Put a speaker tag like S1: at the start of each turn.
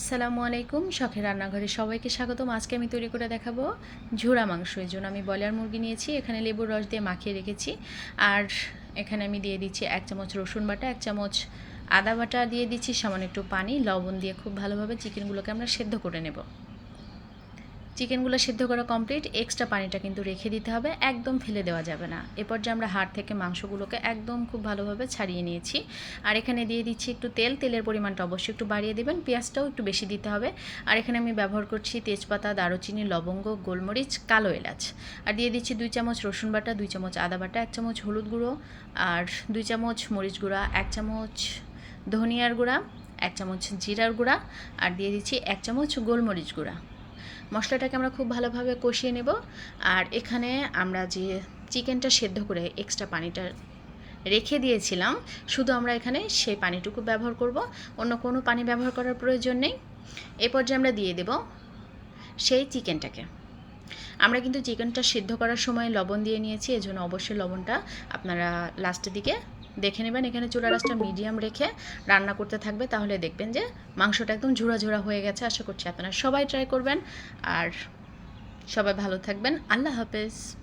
S1: আসসালামু আলাইকুম, শখের রান্নাঘরে সবাইকে স্বাগতম। আজকে আমি তৈরি করে দেখাবো ঝোড়া মাংস। এর জন্য আমি ব্রয়লার মুরগি নিয়েছি, এখানে লেবুর রস দিয়ে মাখিয়ে রেখেছি। আর এখানে আমি দিয়ে দিচ্ছি এক চামচ রসুন বাটা, এক চামচ আদা বাটা দিয়ে দিচ্ছি, সামান্য একটু পানি, লবণ দিয়ে খুব ভালোভাবে চিকেনগুলোকে আমরা সেদ্ধ করে নেব। চিকেনগুলো সেদ্ধ করা কমপ্লিট এক্সট্রা পানিটা কিন্তু রেখে দিতে হবে, একদম ফেলে দেওয়া যাবে না। এরপর যে আমরা হাড় থেকে মাংসগুলোকে একদম খুব ভালোভাবে ছাড়িয়ে নিয়েছি। আর এখানে দিয়ে দিচ্ছি একটু তেল, তেলের পরিমাণটা অবশ্যই একটু বাড়িয়ে দেবেন, পেঁয়াজটাও একটু বেশি দিতে হবে। আর এখানে আমি ব্যবহার করছি তেজপাতা, দারুচিনি, লবঙ্গ, গোলমরিচ, কালো এলাচ। আর দিয়ে দিচ্ছি দুই চামচ রসুন বাটা, দুই চামচ আদা বাটা, এক চামচ হলুদ গুঁড়ো, আর দুই চামচ মরিচ গুঁড়া, এক চামচ ধনিয়ার গুঁড়া, এক চামচ জিরার গুঁড়া, আর দিয়ে দিচ্ছি এক চামচ গোলমরিচ গুঁড়া। মশলাটাকে আমরা খুব ভালোভাবে কষিয়ে নেব। আর এখানে আমরা যে চিকেনটা সেদ্ধ করে এক্সট্রা পানিটা রেখে দিয়েছিলাম, শুধু আমরা এখানে সেই পানিটুকু ব্যবহার করব। অন্য কোনো পানি ব্যবহার করার প্রয়োজন নেই। এ পর্যায়ে আমরা দিয়ে দেব সেই চিকেনটাকে। আমরা কিন্তু চিকেনটা সিদ্ধ করার সময় লবণ দিয়ে নিয়েছি, এজন্য অবশ্যই লবণটা আপনারা লাস্টের দিকে দেখে নেবেন। এখানে চুলা রাসটা মিডিয়াম রেখে রান্না করতে থাকবে, তাহলে দেখবেন যে মাংসটা একদম ঝোড়া ঝোড়া হয়ে গেছে। আশা করছি আপনারা সবাই ট্রাই করবেন। আর সবাই ভালো থাকবেন। আল্লাহ হাফেজ।